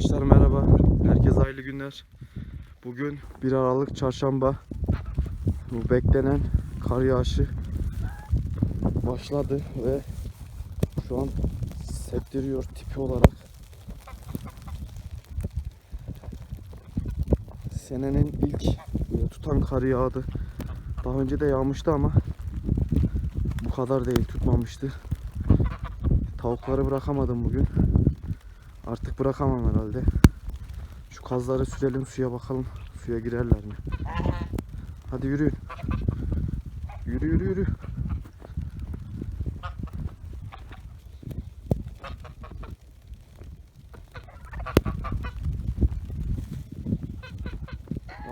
Arkadaşlar merhaba. Herkese hayırlı günler. Bugün 1 Aralık Çarşamba. Bu beklenen kar yağışı başladı ve şu an septiriyor tipi olarak. Senenin ilk tutan karı yağdı. Daha önce de yağmıştı ama bu kadar değil tutmamıştı. Tavukları bırakamadım bugün. Artık bırakamam herhalde. Şu kazları sürelim suya bakalım. Suya girerler mi? Hadi yürüyün. Yürü yürü yürü.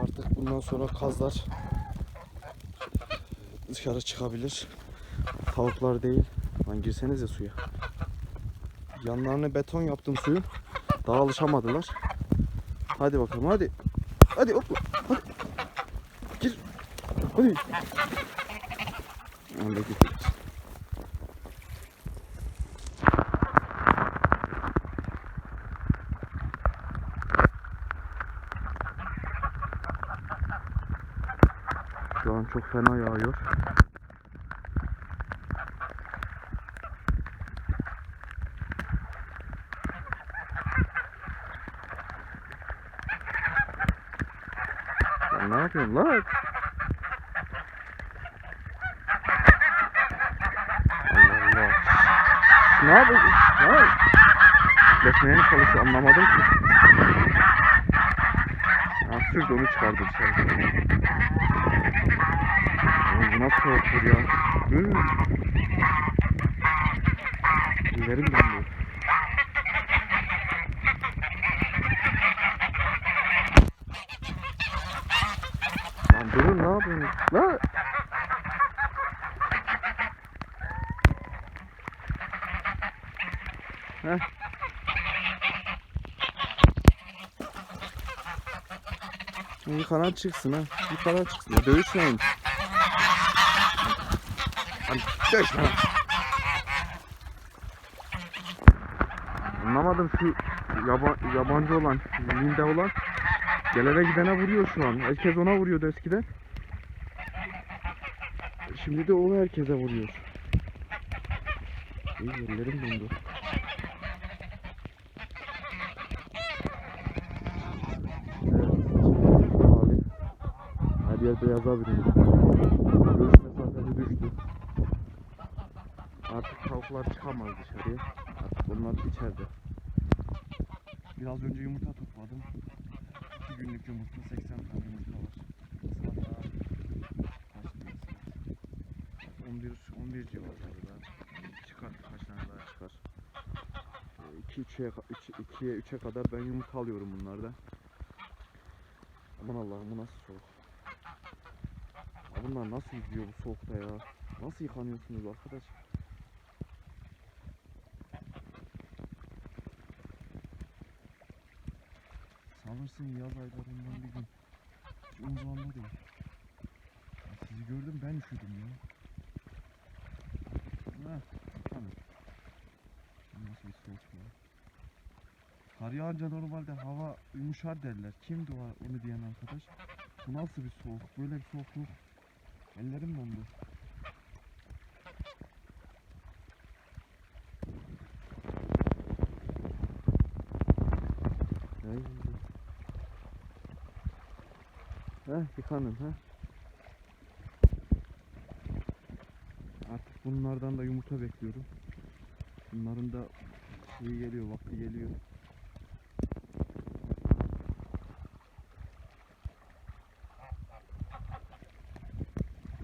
Artık bundan sonra kazlar dışarı çıkabilir. Tavuklar değil. Lan girsenize suya. Yanlarını beton yaptım suyun. Daha alışamadılar. Hadi bakalım hadi. Hadi hopla. Hadi. Gir. Hadi. Öyle git. Şu an çok fena yağıyor. Ne yapıyorsun lan? Allah Allah. Ne yapıyorsun? Ne yapıyorsun? Bekmeye mi çalışıyor anlamadım ki. Ya sürdü onu çıkardı dışarı. Bu nasıl soğuktur ya? Hı. Ellerim dondu. Lan durun ne yapıyorsunuz? Lan! Heh. Kanat çıksın ha. Kanat çıksın. Ya dövüşmeyin. Dövüşme. Anlamadım şu yaba, yabancı olan, Linde olan gelene gidene vuruyor şu an. Herkes ona vuruyordu eskiden. Şimdi de o herkese vuruyor. İyi ellerim dondu. Evet. Her yer beyaza büründü. Görüş mesafesi düştü. Artık tavuklar çıkamaz dışarıya. Artık onlar içeride. Biraz önce yumurta topladım. 2 günlük yumurta 80 tane yumurta var. Saat daha kaç diyor saat? 11 11 civarlarında. Çıkar kaç tane daha çıkar. 2 3'e 2'ye 3'e kadar ben yumurta alıyorum bunlardan. Aman Allah'ım bu nasıl soğuk. Ya bunlar nasıl yüzüyor bu soğukta ya? Nasıl yıkanıyorsunuz arkadaş? Sanırsın yaz aylarından bir gün. Hiç umurumda değil. Ya sizi gördüm ben üşüdüm ya. Heh, tamam. Nasıl bir soğuk ya. Kar yağınca normalde hava yumuşar derler. Kimdi o onu diyen arkadaş? Bu nasıl bir soğuk? Böyle bir soğukluk. Ellerim dondu. Ay. Heh yıkanın ha. Artık bunlardan da yumurta bekliyorum. Bunların da şeyi geliyor, vakti geliyor.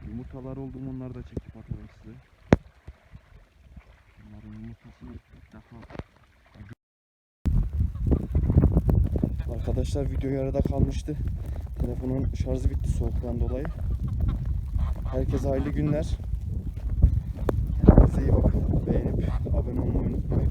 Yumurtalar oldu mu onları da çekip atarım size. Bunların yumurtasını ilk defa Arkadaşlar video yarıda kalmıştı. Telefonun şarjı bitti soğuktan dolayı. Herkese hayırlı günler. Kendinize iyi bakın. Beğenip abone olmayı unutmayın.